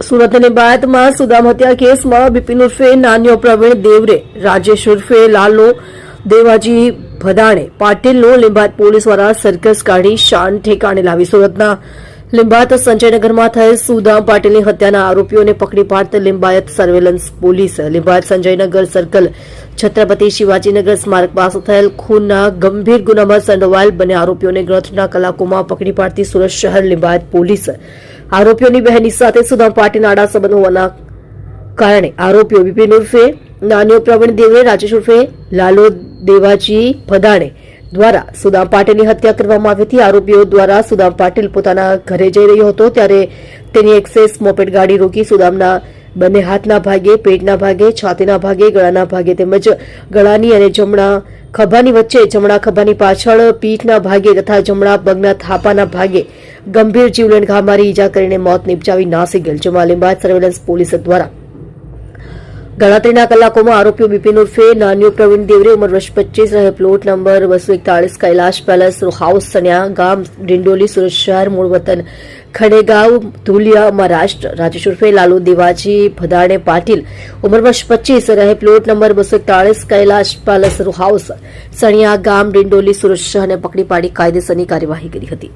સુરત અને બાયતમાં સુદામ હત્યા કેસમાં બિપિન ઉર્ફે નાન્યો પ્રવીણ દેવરે, રાજેશ ઉર્ફે લાલો દેવાજી ભદાણે, પાટીલનો લીંબાયત પોલીસ દ્વારા સર્કસ કાઢી શાન ઠેકાણે લાવી સુરતના લીંબાયત સંજયનગરમાં થયેલ સુદામ પાટીલની હત્યાના આરોપીઓને પકડી પાડતા Limbayat surveillance police, Limbayat Sanjaynagar circle Chhatrapati Shivajinagar સ્મારક પાસે થયેલ ખૂનના ગંભીર ગુનામાં સંડોવાયેલ બંને આરોપીઓને ગણતરીના કલાકોમાં પકડી પાડતી સુરત શહેર લીંબાયત પોલીસ આરોપીઓની બહેની સાથે સુદામ પાર્ટીના આડા સંબંધ હોવાના કારણે આરોપીઓ વિપિન ઉર્ફે, નાનીઓ પ્રવીણ દેવરે રાજેશ ઉર્ફે, લાલો દેવાજી ભદાણે દ્વારા સુદામ પાટીલની હત્યા કરવામાં આવી હતી. આરોપીઓ દ્વારા સુદામ પાટીલ પોતાના ઘરે જઈ રહ્યો હતો ત્યારે તેની એક્સેસ મોપેડ ગાડી રોકી સુદામના બંને હાથના ભાગે, પેટના ભાગે, છાતીના ભાગે, ગળાના ભાગે તેમજ ગળાની અને જમણા ખભાની વચ્ચે જમણા ખભાની પાછળ પીઠના ભાગે તથા જમણા પગના થાપાના ભાગે ગંભીર જીવલેણ ઘા મારી ઈજા કરીને મોત નિપજાવી નાસી ગયેલ જેમાં લીંબાયત સર્વેલન્સ પોલીસ દ્વારા ગણતરીના કલાકોમાં આરોપીઓ બિપિન ઉર્ફે નાન્યો પ્રવીણ દેવરે, ઉંમર વર્ષ પચીસ રહે પ્લોટ નંબર બસો એકતાળીસ, કૈલાશ પેલેસ હાઉસ સન્યા ગામ, ડિંડોલી, સુરત શહેર, મૂળ વતન ખડેગાંવ, ધુલિયા, મહારાષ્ટ્ર. રાજેશ ઉર્ફે, લાલુ દેવાજી, ભદાણે, પાટીલ. ઉંમર વર્ષ પચીસ રહે પ્લોટ નંબર બસો એકતાળીસ, કૈલાશ પેલેસ હાઉસ સણિયા ગામ, ડિંડોલી, સુરત શહેરને પકડી પાડી કાયદેસરની કાર્યવાહી કરી હતી.